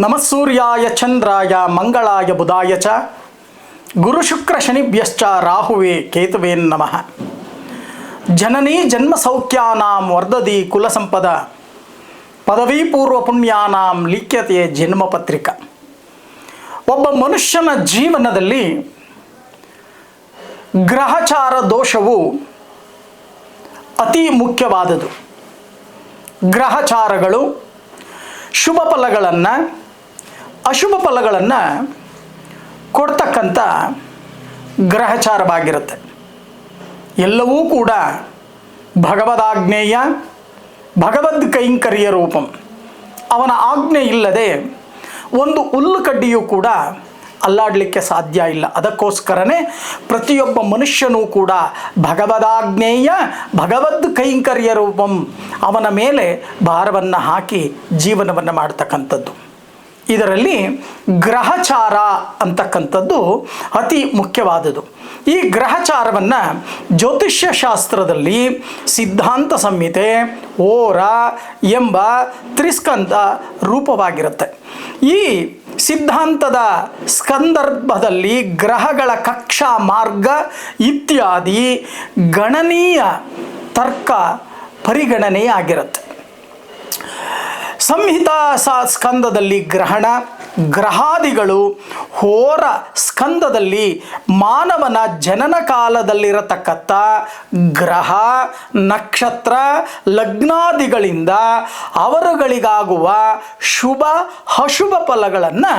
ನಮಸ್ಸೂರ್ಯಾಯ ಚಂದ್ರಾಯ ಮಂಗಳಾಯ ಬುಧಾಯ ಚ. ಗುರು ಶುಕ್ರ ಶನಿಭ್ಯಶ್ಚ ರಾಹುವೇ ಕೇತುವೇ ನಮಃ. ಜನನೀ ಜನ್ಮ ಸೌಖ್ಯಾನಾಂ ವರ್ಧದಿ ಕುಲಸಂಪದ. ಪದವಿ ಪೂರ್ವ ಪುಣ್ಯಾನಾಂ ಲಿಖ್ಯತೆ ಜನ್ಮ ಪತ್ರಿಕ ಒಬ್ಬ ಮನುಷ್ಯನ ಜೀವನದಲ್ಲಿ ಗ್ರಹಚಾರ ದೋಷವು ಅತಿ ಮುಖ್ಯವಾದದು ಗ್ರಹಚಾರಗಳು ಶುಭ ಫಲಗಳನ್ನು ಅಶುಭ ಫಲಗಳನ್ನು ಕೊಡ್ತಕ್ಕಂಥ ಗ್ರಹಚಾರವಾಗಿರುತ್ತೆ. ಎಲ್ಲವೂ ಕೂಡ ಭಗವದಾಜ್ಞೇಯ, ಭಗವದ್ ಕೈಂಕರ್ಯ ರೂಪಂ. ಅವನ ಆಜ್ಞೆ ಇಲ್ಲದೆ ಒಂದು ಹುಲ್ಲು ಕಡ್ಡಿಯೂ ಕೂಡ ಅಲ್ಲಾಡಲಿಕ್ಕೆ ಸಾಧ್ಯ ಇಲ್ಲ. ಅದಕ್ಕೋಸ್ಕರನೇ ಪ್ರತಿಯೊಬ್ಬ ಮನುಷ್ಯನೂ ಕೂಡ ಭಗವದಾಜ್ಞೇಯ, ಭಗವದ್ ಕೈಂಕರ್ಯ ರೂಪಂ ಅವನ ಮೇಲೆ ಭಾರವನ್ನು ಹಾಕಿ ಜೀವನವನ್ನು ಮಾಡ್ತಕ್ಕಂಥದ್ದು. ಇದರಲ್ಲಿ ಗ್ರಹಚಾರ ಅಂತಕ್ಕಂಥದ್ದು ಅತಿ ಮುಖ್ಯವಾದುದು ಈ ಗ್ರಹಚಾರವನ್ನು ಜ್ಯೋತಿಷ್ಯ ಶಾಸ್ತ್ರದಲ್ಲಿ ಸಿದ್ಧಾಂತ ಸಂಹಿತೆ, ಓರ ಎಂಬ ತ್ರಿಸ್ಕಂದ ರೂಪವಾಗಿರುತ್ತೆ. ಈ ಸಿದ್ಧಾಂತದ ಸ್ಕಂದರ್ಭದಲ್ಲಿ ಗ್ರಹಗಳ ಕಕ್ಷಾ, ಮಾರ್ಗ ಇತ್ಯಾದಿ ಗಣನೀಯ ತರ್ಕ ಪರಿಗಣನೆಯಾಗಿರುತ್ತೆ. ಸಂಹಿತಾ ಸ್ಕಂದದಲ್ಲಿ ಗ್ರಹಣ, ಗ್ರಹಾದಿಗಳು ಹೋರ ಸ್ಕಂದದಲ್ಲಿ ಮಾನವನ ಜನನ ಕಾಲದಲ್ಲಿರತಕ್ಕಂಥ ಗ್ರಹ, ನಕ್ಷತ್ರ, ಲಗ್ನಾದಿಗಳಿಂದ ಅವರುಗಳಿಗಾಗುವ ಶುಭ, ಅಶುಭ ಫಲಗಳನ್ನು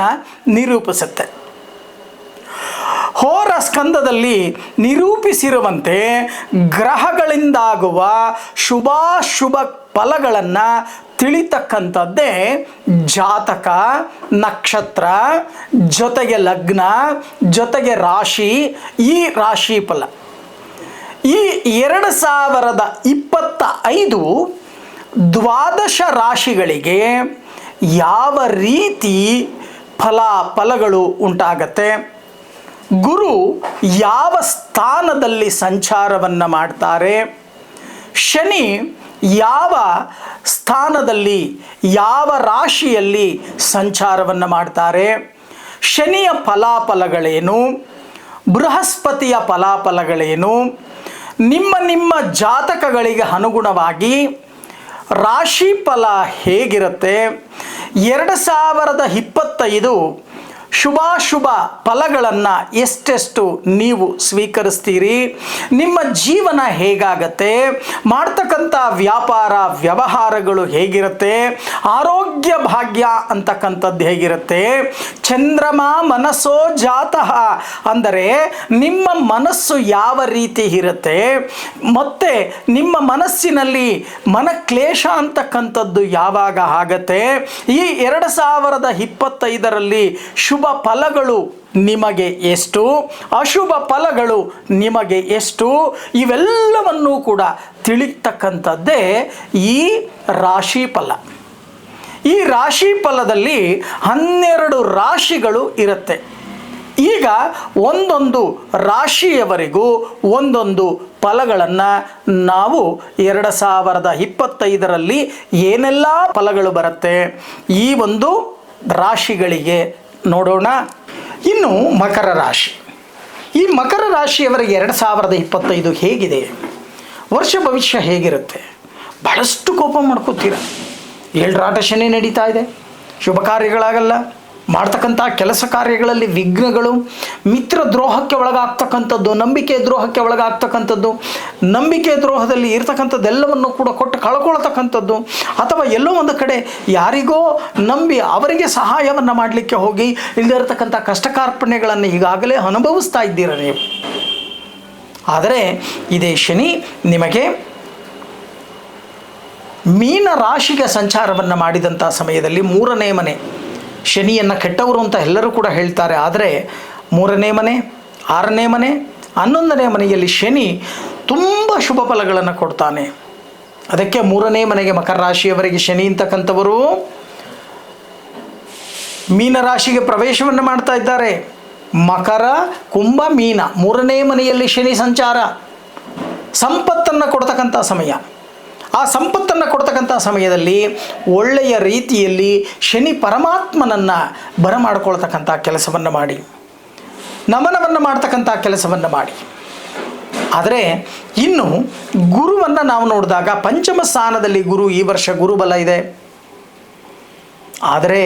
ನಿರೂಪಿಸುತ್ತೆ. ಹೋರ ಸ್ಕಂದದಲ್ಲಿ ನಿರೂಪಿಸಿರುವಂತೆ ಗ್ರಹಗಳಿಂದಾಗುವ ಶುಭಾಶುಭ ಫಲಗಳನ್ನು ತಿಳಿತಕ್ಕಂಥದ್ದೇ ಜಾತಕ, ನಕ್ಷತ್ರ, ಜೊತೆಗೆ ಲಗ್ನ, ಜೊತೆಗೆ ರಾಶಿ, ಈ ರಾಶಿ ಫಲ. ಈ ಎರಡು ಸಾವಿರದ ಇಪ್ಪತ್ತ ಐದು ದ್ವಾದಶ ರಾಶಿಗಳಿಗೆ ಯಾವ ರೀತಿ ಫಲ, ಫಲಗಳು ಉಂಟಾಗತ್ತೆ? ಗುರು ಯಾವ ಸ್ಥಾನದಲ್ಲಿ ಸಂಚಾರವನ್ನು ಮಾಡ್ತಾರೆ? ಶನಿ ಯಾವ ಸ್ಥಾನದಲ್ಲಿ, ಯಾವ ರಾಶಿಯಲ್ಲಿ ಸಂಚಾರವನ್ನು ಮಾಡ್ತಾರೆ? ಶನಿಯ ಫಲಾಫಲಗಳೇನು? ಬೃಹಸ್ಪತಿಯ ಫಲಾಫಲಗಳೇನು? ನಿಮ್ಮ ನಿಮ್ಮ ಜಾತಕಗಳಿಗೆ ಅನುಗುಣವಾಗಿ ರಾಶಿ ಫಲ ಹೇಗಿರುತ್ತೆ? ಎರಡು ಸಾವಿರದ ಇಪ್ಪತ್ತೈದು ಶುಭಾಶುಭ ಫಲಗಳನ್ನು ಎಷ್ಟೆಷ್ಟು ನೀವು ಸ್ವೀಕರಿಸ್ತೀರಿ? ನಿಮ್ಮ ಜೀವನ ಹೇಗಾಗತ್ತೆ? ಮಾಡ್ತಕ್ಕಂಥ ವ್ಯಾಪಾರ ವ್ಯವಹಾರಗಳು ಹೇಗಿರುತ್ತೆ? ಆರೋಗ್ಯ ಭಾಗ್ಯ ಅಂತಕ್ಕಂಥದ್ದು ಹೇಗಿರುತ್ತೆ? ಚಂದ್ರಮ ಮನಸ್ಸೋ ಜಾತಃ ಅಂದರೆ ನಿಮ್ಮ ಮನಸ್ಸು ಯಾವ ರೀತಿ ಇರುತ್ತೆ? ಮತ್ತು ನಿಮ್ಮ ಮನಸ್ಸಿನಲ್ಲಿ ಮನಕ್ಲೇಶ ಅಂತಕ್ಕಂಥದ್ದು ಯಾವಾಗ ಆಗತ್ತೆ? ಈ ಎರಡು ಸಾವಿರದ ಇಪ್ಪತ್ತೈದರಲ್ಲಿ ಶುಭ ಫಲಗಳು ನಿಮಗೆ ಎಷ್ಟು? ಅಶುಭ ಫಲಗಳು ನಿಮಗೆ ಎಷ್ಟು? ಇವೆಲ್ಲವನ್ನೂ ಕೂಡ ತಿಳಿತಕ್ಕಂಥದ್ದೇ ಈ ರಾಶಿ ಫಲ. ಈ ರಾಶಿ ಫಲದಲ್ಲಿ ಹನ್ನೆರಡು ರಾಶಿಗಳು ಇರುತ್ತೆ. ಈಗ ಒಂದೊಂದು ರಾಶಿಯವರೆಗೂ ಒಂದೊಂದು ಫಲಗಳನ್ನು ನಾವು ಎರಡು ಸಾವಿರದ ಇಪ್ಪತ್ತೈದರಲ್ಲಿ ಏನೆಲ್ಲ ಫಲಗಳು ಬರುತ್ತೆ? ಈ ಒಂದು ರಾಶಿಗಳಿಗೆ ನೋಡೋಣ. ಇನ್ನು ಮಕರ ರಾಶಿ. ಈ ಮಕರ ರಾಶಿಯವರಿಗೆ ಎರಡು ಸಾವಿರದ ಇಪ್ಪತ್ತೈದು ಹೇಗಿದೆ? ವರ್ಷ ಭವಿಷ್ಯ ಹೇಗಿರುತ್ತೆ? ಬಹಳಷ್ಟು ಕೋಪ ಮಾಡ್ಕೋತೀರ. ಏಳರಾಟ ಶನಿ ನಡೀತಾ ಇದೆ. ಶುಭ ಕಾರ್ಯಗಳಾಗಲ್ಲ. ಮಾಡ್ತಕ್ಕಂಥ ಕೆಲಸ ಕಾರ್ಯಗಳಲ್ಲಿ ವಿಘ್ನಗಳು, ಮಿತ್ರ ದ್ರೋಹಕ್ಕೆ ಒಳಗಾಗ್ತಕ್ಕಂಥದ್ದು, ನಂಬಿಕೆ ದ್ರೋಹಕ್ಕೆ ಒಳಗಾಗ್ತಕ್ಕಂಥದ್ದು, ನಂಬಿಕೆ ದ್ರೋಹದಲ್ಲಿ ಇರ್ತಕ್ಕಂಥದ್ದೆಲ್ಲವನ್ನು ಕೂಡ ಕೊಟ್ಟು ಕಳ್ಕೊಳ್ತಕ್ಕಂಥದ್ದು, ಅಥವಾ ಎಲ್ಲೋ ಒಂದು ಕಡೆ ಯಾರಿಗೋ ನಂಬಿ ಅವರಿಗೆ ಸಹಾಯವನ್ನು ಮಾಡಲಿಕ್ಕೆ ಹೋಗಿ ಇಲ್ಲದಿರತಕ್ಕಂಥ ಕಷ್ಟ ಕಾರ್ಪಣ್ಯಗಳನ್ನು ಈಗಾಗಲೇ ಅನುಭವಿಸ್ತಾ ಇದ್ದೀರ ನೀವು? ಆದರೆ ಇದೇ ಶನಿ ನಿಮಗೆ ಮೀನ ರಾಶಿಗೆ ಸಂಚಾರವನ್ನು ಮಾಡಿದಂಥ ಸಮಯದಲ್ಲಿ ಮೂರನೇ ಮನೆ. ಶನಿಯನ್ನು ಕೆಟ್ಟವರು ಅಂತ ಎಲ್ಲರೂ ಕೂಡ ಹೇಳ್ತಾರೆ. ಆದರೆ ಮೂರನೇ ಮನೆ, ಆರನೇ ಮನೆ, ಹನ್ನೊಂದನೇ ಮನೆಯಲ್ಲಿ ಶನಿ ತುಂಬ ಶುಭ ಫಲಗಳನ್ನು ಕೊಡ್ತಾನೆ. ಅದಕ್ಕೆ ಮೂರನೇ ಮನೆಗೆ ಮಕರ ರಾಶಿಯವರಿಗೆ ಶನಿ ಅಂತಕ್ಕಂಥವರು ಮೀನರಾಶಿಗೆ ಪ್ರವೇಶವನ್ನು ಮಾಡ್ತಾ ಇದ್ದಾರೆ. ಮಕರ, ಕುಂಭ, ಮೀನ ಮೂರನೇ ಮನೆಯಲ್ಲಿ ಶನಿ ಸಂಚಾರ. ಸಂಪತ್ತನ್ನು ಕೊಡ್ತಕ್ಕಂಥ ಸಮಯ. ಆ ಸಂಪತ್ತನ್ನು ಕೊಡ್ತಕ್ಕಂಥ ಸಮಯದಲ್ಲಿ ಒಳ್ಳೆಯ ರೀತಿಯಲ್ಲಿ ಶನಿ ಪರಮಾತ್ಮನನ್ನು ಬರಮಾಡಿಕೊಳ್ತಕ್ಕಂಥ ಕೆಲಸವನ್ನು ಮಾಡಿ, ನಮನವನ್ನು ಮಾಡ್ತಕ್ಕಂಥ ಕೆಲಸವನ್ನು ಮಾಡಿ. ಆದರೆ ಇನ್ನು ಗುರುವನ್ನು ನಾವು ನೋಡಿದಾಗ ಪಂಚಮ ಸ್ಥಾನದಲ್ಲಿ ಗುರು, ಈ ವರ್ಷ ಗುರುಬಲ ಇದೆ. ಆದರೆ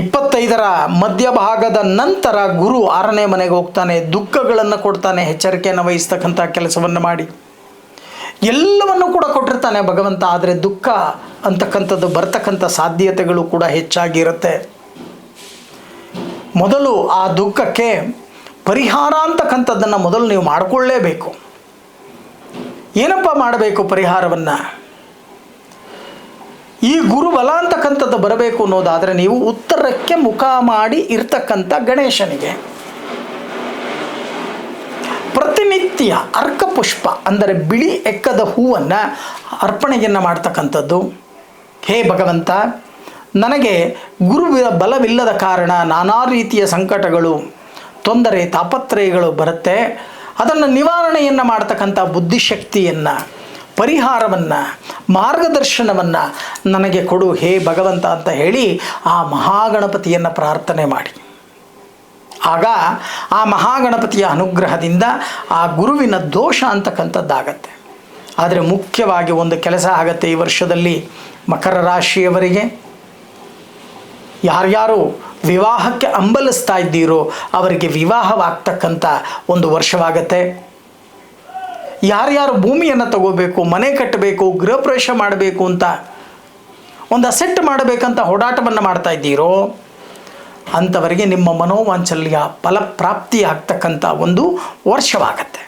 ಇಪ್ಪತ್ತೈದರ ಮಧ್ಯಭಾಗದ ನಂತರ ಗುರು ಆರನೇ ಮನೆಗೆ ಹೋಗ್ತಾನೆ, ದುಃಖಗಳನ್ನು ಕೊಡ್ತಾನೆ, ಎಚ್ಚರಿಕೆಯನ್ನು ವಹಿಸ್ತಕ್ಕಂಥ ಕೆಲಸವನ್ನು ಮಾಡಿ. ಎಲ್ಲವನ್ನು ಕೂಡ ಕೊಟ್ಟಿರ್ತಾನೆ ಭಗವಂತ, ಆದರೆ ದುಃಖ ಅಂತಕ್ಕಂಥದ್ದು ಬರ್ತಕ್ಕಂಥ ಸಾಧ್ಯತೆಗಳು ಕೂಡ ಹೆಚ್ಚಾಗಿರುತ್ತೆ. ಮೊದಲು ಆ ದುಃಖಕ್ಕೆ ಪರಿಹಾರ ಅಂತಕ್ಕಂಥದ್ದನ್ನು ಮೊದಲು ನೀವು ಮಾಡಿಕೊಳ್ಳೇಬೇಕು. ಏನಪ್ಪ ಮಾಡಬೇಕು ಪರಿಹಾರವನ್ನು? ಈ ಗುರುಬಲ ಅಂತಕ್ಕಂಥದ್ದು ಬರಬೇಕು ಅನ್ನೋದಾದರೆ ನೀವು ಉತ್ತರಕ್ಕೆ ಮುಖ ಮಾಡಿ ಇರ್ತಕ್ಕಂಥ ಗಣೇಶನಿಗೆ. ಪ್ರತಿನಿತ್ಯ ಅರ್ಕಪುಷ್ಪ, ಅಂದರೆ ಬಿಳಿ ಎಕ್ಕದ ಹೂವನ್ನು ಅರ್ಪಣೆಯನ್ನು ಮಾಡ್ತಕ್ಕಂಥದ್ದು. ಹೇ ಭಗವಂತ, ನನಗೆ ಗುರುವಿನ ಬಲವಿಲ್ಲದ ಕಾರಣ ನಾನಾ ರೀತಿಯ ಸಂಕಟಗಳು, ತೊಂದರೆ, ತಾಪತ್ರಯಗಳು ಬರುತ್ತೆ. ಅದನ್ನು ನಿವಾರಣೆಯನ್ನು ಮಾಡ್ತಕ್ಕಂಥ ಬುದ್ಧಿಶಕ್ತಿಯನ್ನು, ಪರಿಹಾರವನ್ನು, ಮಾರ್ಗದರ್ಶನವನ್ನು ನನಗೆ ಕೊಡು ಹೇ ಭಗವಂತ ಅಂತ ಹೇಳಿ ಆ ಮಹಾಗಣಪತಿಯನ್ನು ಪ್ರಾರ್ಥನೆ ಮಾಡಿ. ಆಗ ಆ ಮಹಾಗಣಪತಿಯ ಅನುಗ್ರಹದಿಂದ ಆ ಗುರುವಿನ ದೋಷ ಅಂತಕ್ಕಂಥದ್ದಾಗತ್ತೆ. ಆದರೆ ಮುಖ್ಯವಾಗಿ ಒಂದು ಕೆಲಸ ಆಗತ್ತೆ ಈ ವರ್ಷದಲ್ಲಿ ಮಕರ ರಾಶಿಯವರಿಗೆ. ಯಾರ್ಯಾರು ವಿವಾಹಕ್ಕೆ ಅಂಬಲಿಸ್ತಾ ಇದ್ದೀರೋ ಅವರಿಗೆ ವಿವಾಹವಾಗ್ತಕ್ಕಂಥ ಒಂದು ವರ್ಷವಾಗತ್ತೆ. ಯಾರ್ಯಾರು ಭೂಮಿಯನ್ನು ತಗೋಬೇಕು, ಮನೆ ಕಟ್ಟಬೇಕು, ಗೃಹ ಪ್ರವೇಶ ಮಾಡಬೇಕು ಅಂತ ಒಂದು ಅಸೆಟ್ ಮಾಡಬೇಕಂತ ಹೋರಾಟವನ್ನು ಮಾಡ್ತಾ ಇದ್ದೀರೋ ಅಂಥವರಿಗೆ ನಿಮ್ಮ ಮನೋವಾಂಚಲ್ಯ ಫಲಪ್ರಾಪ್ತಿ ಆಗ್ತಕ್ಕಂಥ ಒಂದು ವರ್ಷವಾಗತ್ತೆ.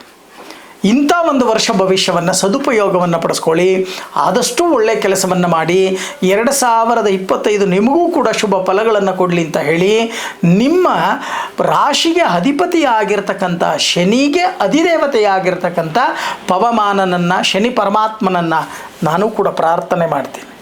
ಇಂಥ ಒಂದು ವರ್ಷ ಭವಿಷ್ಯವನ್ನು ಸದುಪಯೋಗವನ್ನು ಪಡಿಸ್ಕೊಳ್ಳಿ. ಆದಷ್ಟು ಒಳ್ಳೆಯ ಕೆಲಸವನ್ನು ಮಾಡಿ. ಎರಡು ಸಾವಿರದ ಇಪ್ಪತ್ತೈದು ನಿಮಗೂ ಕೂಡ ಶುಭ ಫಲಗಳನ್ನು ಕೊಡಲಿ ಅಂತ ಹೇಳಿ, ನಿಮ್ಮ ರಾಶಿಗೆ ಅಧಿಪತಿಯಾಗಿರ್ತಕ್ಕಂಥ ಶನಿಗೆ ಅಧಿದೇವತೆಯಾಗಿರ್ತಕ್ಕಂಥ ಪವಮಾನನನ್ನು, ಶನಿ ಪರಮಾತ್ಮನನ್ನು ನಾನು ಕೂಡ ಪ್ರಾರ್ಥನೆ ಮಾಡ್ತೀನಿ.